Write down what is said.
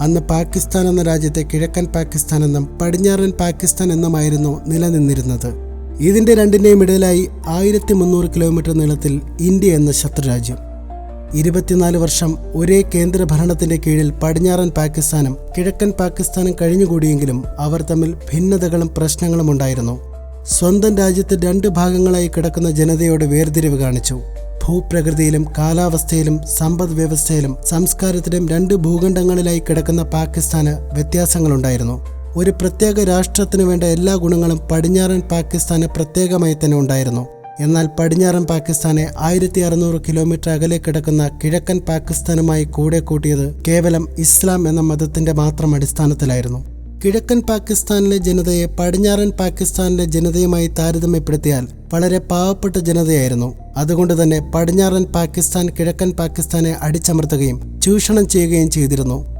അന്ന് പാകിസ്ഥാൻ എന്ന രാജ്യത്തെ കിഴക്കൻ പാകിസ്ഥാൻ എന്നും പടിഞ്ഞാറൻ പാകിസ്ഥാൻ എന്നുമായിരുന്നു നിലനിന്നിരുന്നത്. ഇതിന്റെ രണ്ടിന്റെയും ഇടയിലായി ആയിരത്തി മുന്നൂറ് കിലോമീറ്റർ നീളത്തിൽ ഇന്ത്യ എന്ന ശത്രുരാജ്യം. ഇരുപത്തിനാല് വർഷം ഒരേ കേന്ദ്ര ഭരണത്തിന്റെ കീഴിൽ പടിഞ്ഞാറൻ പാകിസ്ഥാനും കിഴക്കൻ പാകിസ്ഥാനും കഴിഞ്ഞുകൂടിയെങ്കിലും അവർ തമ്മിൽ ഭിന്നതകളും പ്രശ്നങ്ങളും ഉണ്ടായിരുന്നു. സ്വന്തം രാജ്യത്ത് രണ്ട് ഭാഗങ്ങളായി കിടക്കുന്ന ജനതയോട് വേർതിരിവ് കാണിച്ചു. ഭൂപ്രകൃതിയിലും കാലാവസ്ഥയിലും സമ്പദ് വ്യവസ്ഥയിലും സംസ്കാരത്തിലും രണ്ട് ഭൂഖണ്ഡങ്ങളിലായി കിടക്കുന്ന പാകിസ്ഥാന് വ്യത്യാസങ്ങളുണ്ടായിരുന്നു. ഒരു പ്രത്യേക രാഷ്ട്രത്തിനു വേണ്ട എല്ലാ ഗുണങ്ങളും പടിഞ്ഞാറൻ പാകിസ്ഥാന് പ്രത്യേകമായി തന്നെ ഉണ്ടായിരുന്നു. എന്നാൽ പടിഞ്ഞാറൻ പാകിസ്ഥാനെ ആയിരത്തി അറുന്നൂറ് കിലോമീറ്റർ അകലെ കിടക്കുന്ന കിഴക്കൻ പാകിസ്ഥാനുമായി കൂടെ കൂട്ടിയത് കേവലം ഇസ്ലാം എന്ന മതത്തിന്റെ മാത്രം അടിസ്ഥാനത്തിലായിരുന്നു. കിഴക്കൻ പാകിസ്ഥാനിലെ ജനതയെ പടിഞ്ഞാറൻ പാകിസ്ഥാനിലെ ജനതയുമായി താരതമ്യപ്പെടുത്തിയാൽ വളരെ പാവപ്പെട്ട ജനതയായിരുന്നു. അതുകൊണ്ട് തന്നെ പടിഞ്ഞാറൻ പാകിസ്ഥാൻ കിഴക്കൻ പാകിസ്ഥാനെ അടിച്ചമർത്തുകയും ചൂഷണം ചെയ്യുകയും ചെയ്തിരുന്നു.